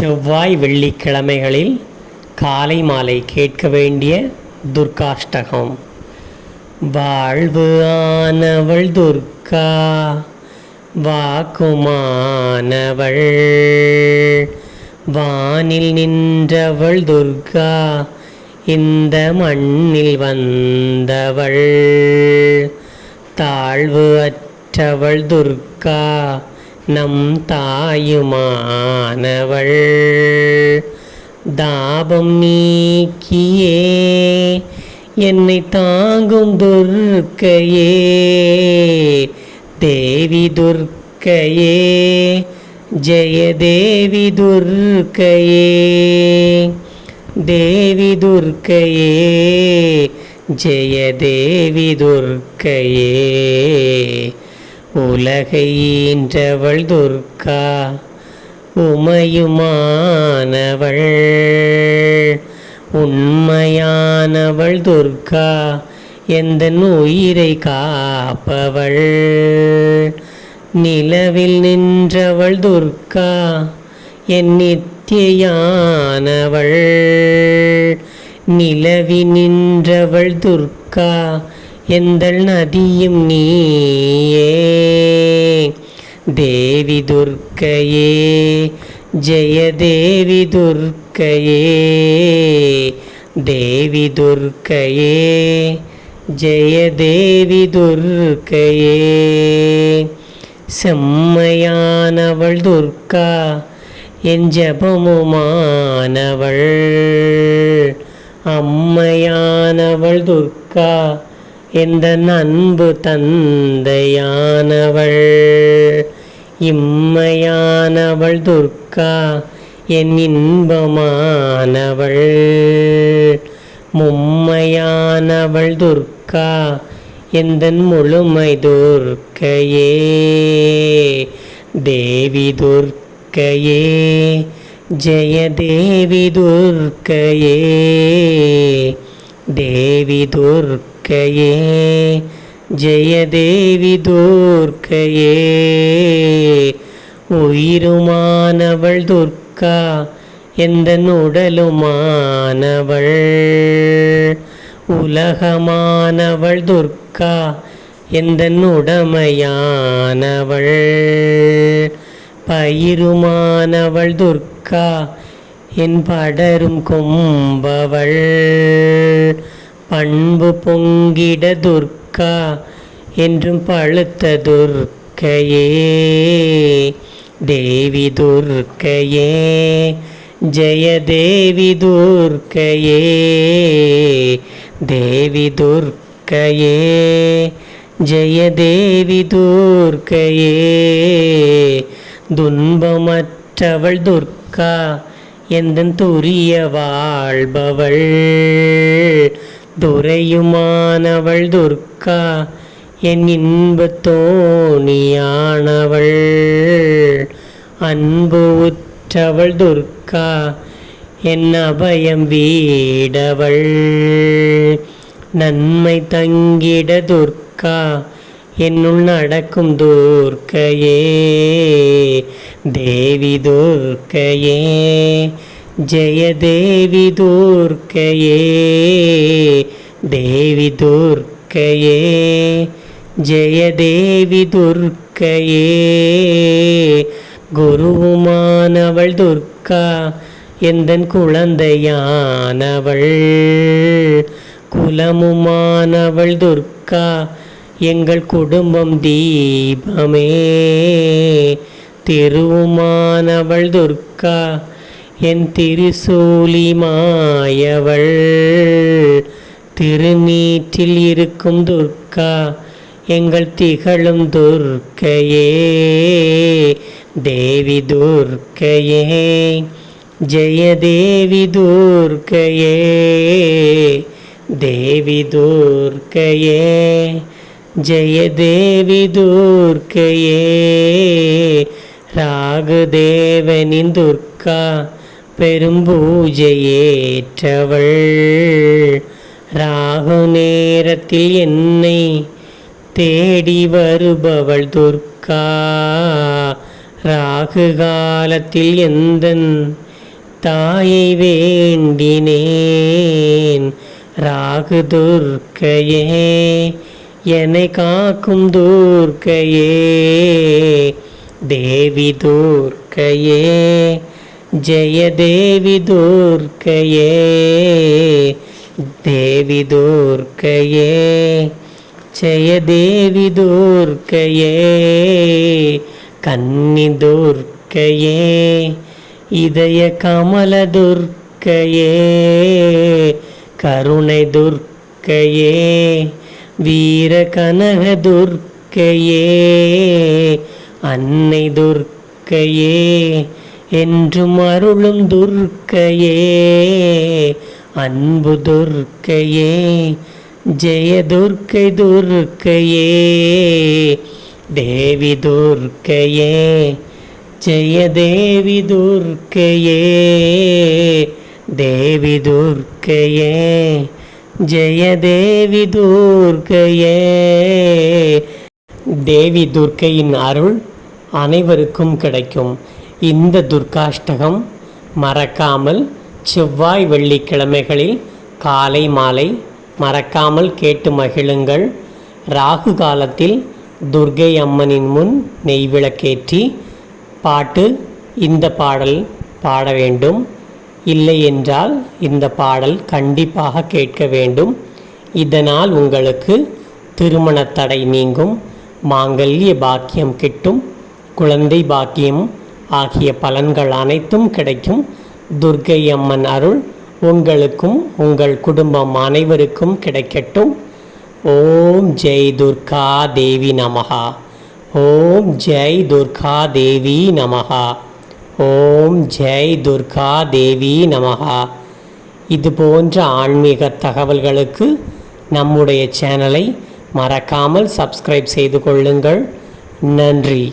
செவ்வாய் வெள்ளிக்கிழமைகளில் காலை மாலை கேட்க வேண்டிய துர்காஷ்டகம். வாழ்வு ஆனவள் துர்கா வாக்குமானவள். வானில் நின்றவள் துர்கா இந்த மண்ணில் வந்தவள். தாழ்வு அற்றவள் துர்கா நம் தாயுமானவள். தாபம் நீக்கியே என்னை தாங்கும் துர்க்கையே. தேவி துர்க்கையே ஜெயதேவி துர்க்கையே. தேவி துர்க்கையே ஜெயதேவி துர்க்கையே. உலகை ஈன்றவள் துர்கா உமையுமானவள். உண்மையானவள் துர்கா எந்த உயிரை காப்பவள். நிலவில் நின்றவள் துர்கா என் நித்தியானவள் நிலவி நின்றவள் துர்கா எந்தள் நதியும் நீயே. தேவி துர்க்கையே ஜெய தேவி துர்க்கையே. தேவி துர்க்கையே ஜெய தேவி துர்க்கையே. செம்மையானவள் துர்கா என் ஜபமுமானவள். அம்மையானவள் துர்கா எந்த அன்பு தந்தையானவள்? இம்மையானவள் துர்கா என் இன்பமானவள். மும்மையானவள் துர்கா எந்த முழுமை துர்க்கையே? தேவி துர்க்கையே ஜெய தேவி துர்க்கையே. தேவி துர்க்க துர்க்கையே ஜெயதேவி துர்க்கையே. உயிருமானவள் துர்க்கா எந்த உடலுமானவள் உலகமானவள் துர்க்கா எந்த உடமையானவள் பயிருமானவள் துர்க்கா என் படரும் கொம்பவள். பண்பு பொங்கிட துர்க்கா என்றும் பழுத்த துர்க்கையே. தேவி துர்க்கையே ஜெய தேவி துர்க்கையே. தேவி துர்க்கையே ஜெய தேவி துர்க்கையே. துன்பமற்றவள் துர்க்கா எந்த துரிய வாழ்பவள்? துரையுமானவள் துர்கா என் இன்பத்தோணியானவள். அன்பு உற்றவள் துர்கா என் அபயம் வீடவள். நன்மை தங்கிட துர்கா என்னுள் நடக்கும் துர்க்கையே. தேவி துர்க்கையே. ஜெயதேவி துர்க்கையே தேவி துர்க்கையே ஜெயதேவி துர்க்கையே குருவுமானவள் துர்க்கா எந்தன் குழந்தையானவள்? குலமுமானவள் துர்க்கா எங்கள் குடும்பம் தீபமே. திருவுமானவள் துர்க்கா என் திருசூலி மாயவள் திருநீற்றில் இருக்கும் துர்க்கா எங்கள் திகழும் துர்க்கையே தேவி துர்க்கையே ஜெயதேவி துர்க்கையே தேவி துர்க்கையே ஜெயதேவி துர்க்கையே ராகுதேவனின் துர்க்கா பெரும்பூஜையேற்றவள் ராகு நேரத்தில் என்னை தேடி வருபவள் துர்கா ராகு காலத்தில் எந்தன் தாயை வேண்டினேன். ராகு துர்க்கையே என்னை காக்கும் துர்க்கையே. தேவி துர்க்கையே ஜெய தேவி துர்க்கையே தேவி துர்க்கையே ஜெய தேவி துர்க்கையே கன்னி துர்க்கையே இதய கமல துர்க்கையே கருணை துர்க்கையே வீர கனக துர்க்கையே அன்னை துர்க்கையே என்றும் அருளும் துர்க்கையே அன்பு துர்க்கையே ஜெய துர்க்கை துர்க்கையே தேவி துர்க்கையே ஜெய தேவி துர்க்கையே தேவி துர்க்கையே ஜெய தேவி துர்க்கையே. தேவி துர்க்கையின் அருள் அனைவருக்கும் கிடைக்கும். இந்த துர்காஷ்டகம் மறக்காமல் செவ்வாய் வெள்ளிக்கிழமைகளில் காலை மாலை மறக்காமல் கேட்டு மகிழுங்கள். ராகு காலத்தில் துர்க்கை அம்மனின் முன் நெய்விளக்கேற்றி பாட்டு இந்த பாடல் பாட வேண்டும். இல்லை என்றால் இந்த பாடல் கண்டிப்பாக கேட்க வேண்டும். இதனால் உங்களுக்கு திருமண தடை நீங்கும். மாங்கல்ய பாக்கியம் கிட்டும். குழந்தை பாக்கியம் ஆகிய பலன்கள் அனைத்தும் கிடைக்கும். துர்க்கை அம்மன் அருள் உங்களுக்கும் உங்கள் குடும்பம் அனைவருக்கும் கிடைக்கட்டும். ஓம் ஜெய் துர்கா தேவி நமகா ஓம் ஜெய் துர்கா தேவி நமகா ஓம் ஜெய் துர்கா தேவி நமகா இது போன்ற ஆன்மீக தகவல்களுக்கு நம்முடைய சேனலை மறக்காமல் சப்ஸ்கிரைப் செய்து கொள்ளுங்கள். நன்றி.